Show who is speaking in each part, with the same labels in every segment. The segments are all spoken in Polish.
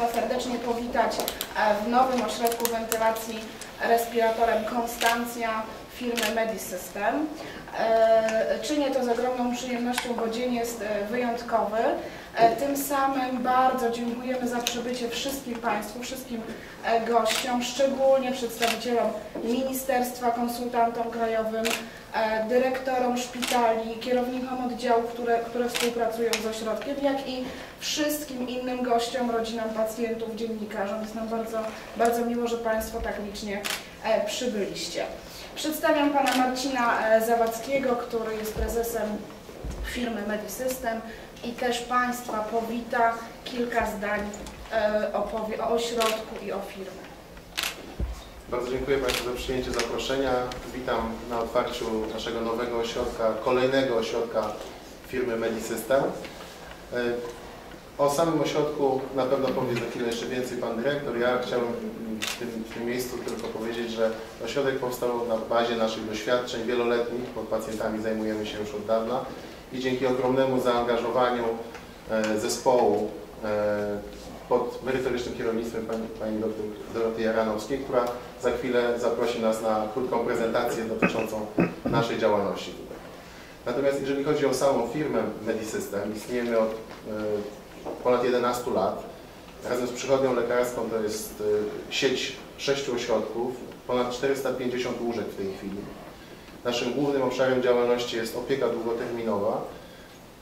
Speaker 1: Państwa serdecznie powitać e, w nowym ośrodku wentylacji respiratorem Konstancja firmy Medisystem. E, Czynię to z ogromną przyjemnością, bo dzień jest e, wyjątkowy. E, Tym samym bardzo dziękujemy za przybycie wszystkim Państwu, wszystkim gościom, szczególnie przedstawicielom ministerstwa, konsultantom krajowym, dyrektorom szpitali, kierownikom oddziałów, które, które współpracują z ośrodkiem, jak i wszystkim innym gościom, rodzinom pacjentów, dziennikarzom. Jest nam bardzo, bardzo miło, że Państwo tak licznie przybyliście. Przedstawiam Pana Marcina e, Zawadzkiego, który jest prezesem firmy Medisystem i też Państwa powita, kilka zdań e, opowie o ośrodku i o firmie.
Speaker 2: Bardzo dziękuję Państwu za przyjęcie zaproszenia. Witam na otwarciu naszego nowego ośrodka, kolejnego ośrodka firmy Medisystem. O samym ośrodku na pewno powie za chwilę jeszcze więcej Pan Dyrektor. Ja chciałbym w tym, w tym miejscu tylko powiedzieć, że ośrodek powstał na bazie naszych doświadczeń wieloletnich, bo pacjentami zajmujemy się już od dawna i dzięki ogromnemu zaangażowaniu e, zespołu e, pod merytorycznym kierownictwem pani, pani dr Doroty Jaranowskiej, która za chwilę zaprosi nas na krótką prezentację dotyczącą naszej działalności tutaj. Natomiast jeżeli chodzi o samą firmę Medisystem, istniejemy od e, ponad 11 lat. Razem z przychodnią lekarską to jest e, sieć sześciu ośrodków, ponad 450 łóżek w tej chwili. Naszym głównym obszarem działalności jest opieka długoterminowa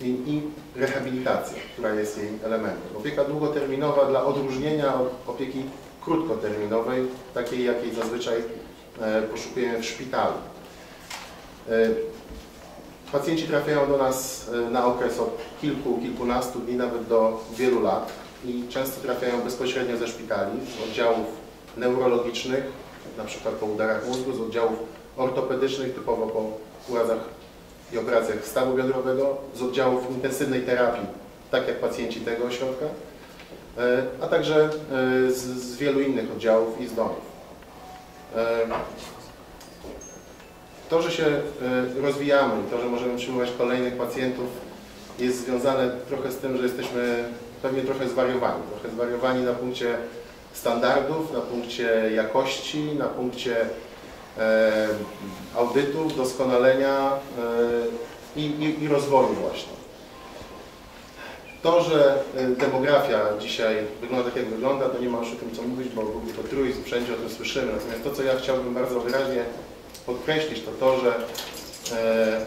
Speaker 2: i, i rehabilitacja, która jest jej elementem. Opieka długoterminowa dla odróżnienia od opieki krótkoterminowej, takiej jakiej zazwyczaj e, poszukujemy w szpitalu. Pacjenci trafiają do nas e, na okres od kilku, kilkunastu dni, nawet do wielu lat i często trafiają bezpośrednio ze szpitali, z oddziałów neurologicznych, na przykład po udarach mózgu, z oddziałów ortopedycznych, typowo po urazach i operacjach stawu biodrowego, z oddziałów intensywnej terapii, tak jak pacjenci tego ośrodka, e, a także e, z, z wielu innych oddziałów i z domów. To, że się e, rozwijamy i to, że możemy przyjmować kolejnych pacjentów jest związane trochę z tym, że jesteśmy pewnie trochę zwariowani. Trochę zwariowani na punkcie standardów, na punkcie jakości, na punkcie e, audytów, doskonalenia e, i, i, rozwoju właśnie. To, że e, demografia dzisiaj wygląda tak, jak wygląda, to nie ma już o tym co mówić, bo był to truizm, wszędzie o tym słyszymy. Natomiast to, co ja chciałbym bardzo wyraźnie podkreślić, to to, że e,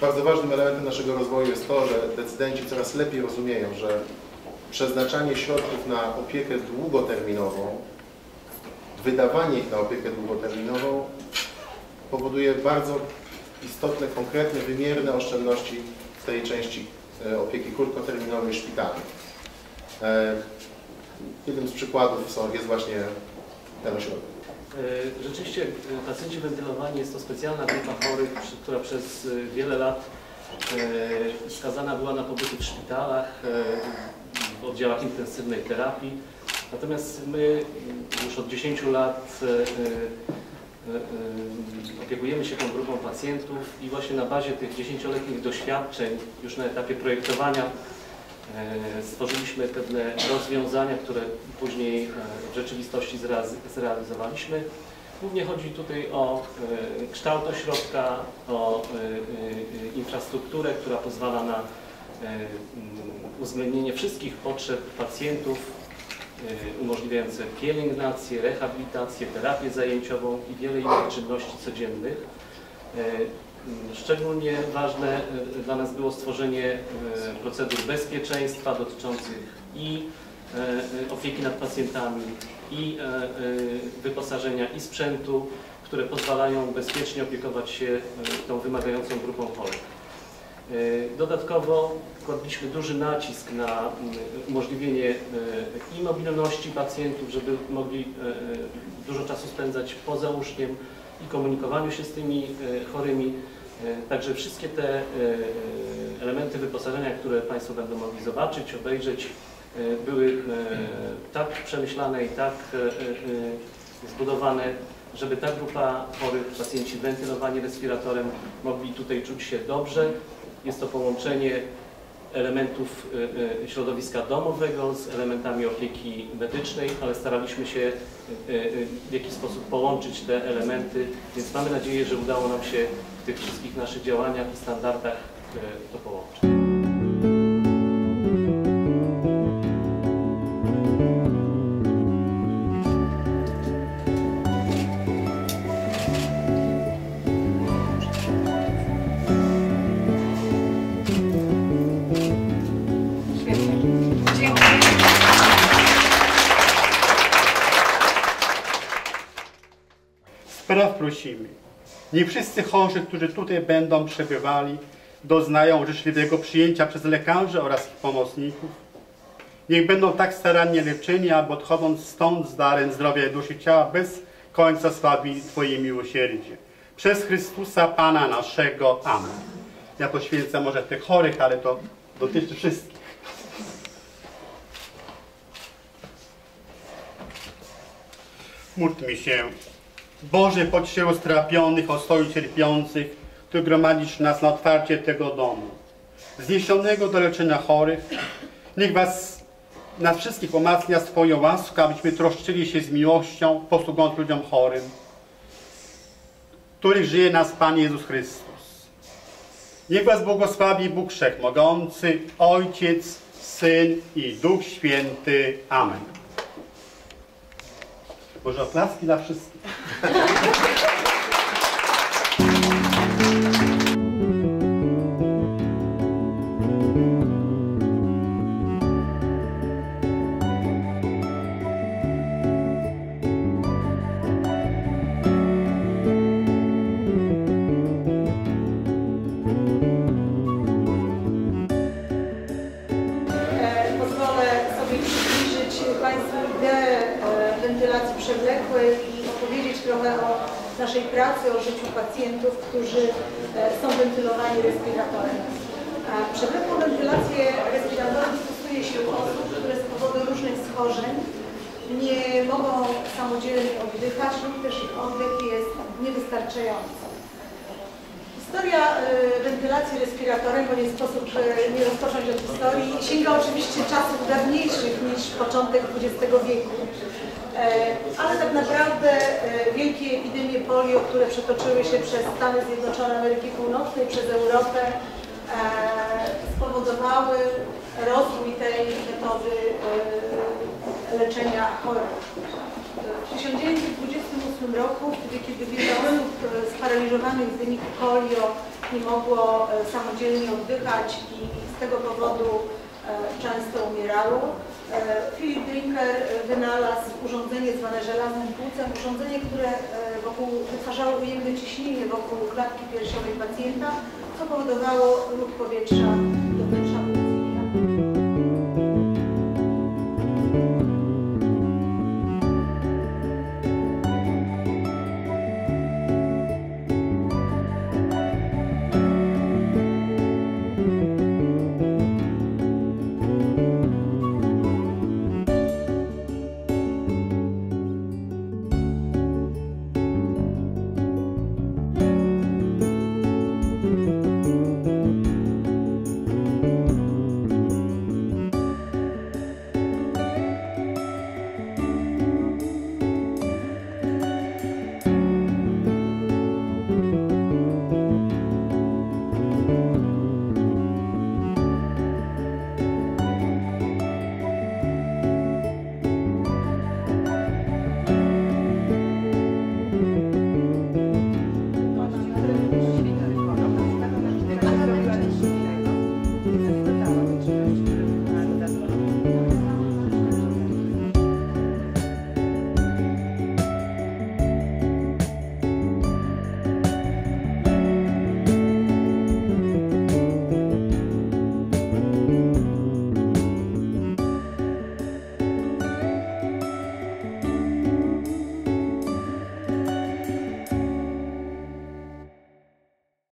Speaker 2: bardzo ważnym elementem naszego rozwoju jest to, że decydenci coraz lepiej rozumieją, że przeznaczanie środków na opiekę długoterminową, wydawanie ich na opiekę długoterminową powoduje bardzo istotne, konkretne, wymierne oszczędności w tej części e, opieki krótkoterminowej szpitalnej. Jednym z przykładów są, jest właśnie ten ośrodek.
Speaker 3: E, Rzeczywiście e, pacjenci wentylowani jest to specjalna grupa chorych, która przez e, wiele lat skazana była na pobyty w szpitalach, w oddziałach intensywnej terapii. Natomiast my m, już od 10 lat opiekujemy się tą grupą pacjentów i właśnie na bazie tych 10-letnich doświadczeń już na etapie projektowania Stworzyliśmy pewne rozwiązania, które później e, w rzeczywistości zrealiz- zrealizowaliśmy. Głównie chodzi tutaj o e, kształt ośrodka, o e, e, infrastrukturę, która pozwala na e, uwzględnienie wszystkich potrzeb pacjentów, e, umożliwiające pielęgnację, rehabilitację, terapię zajęciową i wiele innych czynności codziennych. E, Szczególnie ważne e, dla nas było stworzenie e, procedur bezpieczeństwa dotyczących i e, e, opieki nad pacjentami, i e, e, wyposażenia i sprzętu, które pozwalają bezpiecznie opiekować się e, tą wymagającą grupą chorych. E, Dodatkowo kładliśmy duży nacisk na mm, umożliwienie e, i mobilności pacjentów, żeby mogli e, e, dużo czasu spędzać poza łóżkiem i komunikowaniu się z tymi e, chorymi. E, Także wszystkie te e, elementy wyposażenia, które Państwo będą mogli zobaczyć, obejrzeć, e, były tak przemyślane i tak zbudowane, żeby ta grupa chorych, pacjenci wentylowani respiratorem, mogli tutaj czuć się dobrze. Jest to połączenie elementów y, y, środowiska domowego z elementami opieki medycznej, ale staraliśmy się y, w jakiś sposób połączyć te elementy, więc mamy nadzieję, że udało nam się w tych wszystkich naszych działaniach i standardach to połączyć.
Speaker 4: Spraw prosimy. Niech wszyscy chorzy, którzy tutaj będą przebywali, doznają życzliwego przyjęcia przez lekarzy oraz ich pomocników. Niech będą tak starannie leczeni, aby odchodząc stąd z darem zdrowia i duszy ciała bez końca sławili Twoje miłosierdzie. Przez Chrystusa Pana naszego. Amen. Ja poświęcę może tych chorych, ale to dotyczy wszystkich. Módlmy się. Boże, pocieszył strapionych, ostoju cierpiących, który gromadzisz nas na otwarcie tego domu. Zniesionego do leczenia chorych, niech Was, nas wszystkich umacnia swoją łaską, abyśmy troszczyli się z miłością, posługując ludziom chorym, których żyje nas Pan Jezus Chrystus. Niech Was błogosławi Bóg Wszechmogący, Ojciec, Syn i Duch Święty. Amen. Może oklaski dla wszystkich.
Speaker 5: Naszej pracy, o życiu pacjentów, którzy e, są wentylowani respiratorem. Przewlekłą wentylację respiratorem stosuje się u osób, które z powodu różnych schorzeń nie mogą samodzielnie oddychać lub też ich oddech jest niewystarczający. Historia wentylacji respiratorem, bo nie sposób nie rozpocząć od historii, sięga oczywiście czasów dawniejszych niż początek XX wieku. E, Ale tak naprawdę e, wielkie epidemie polio, które przetoczyły się przez Stany Zjednoczone Ameryki Północnej, przez Europę, e, spowodowały rozwój tej metody leczenia chorób. W 1928 roku, kiedy wiele osób sparaliżowanych w wyniku polio nie mogło e, samodzielnie oddychać i z tego powodu e, często umierało, e, Philip Drinker wynalazł urządzenie zwane żelaznym płucem, urządzenie, które wokół, wytwarzało ujemne ciśnienie wokół klatki piersiowej pacjenta, co powodowało ruch powietrza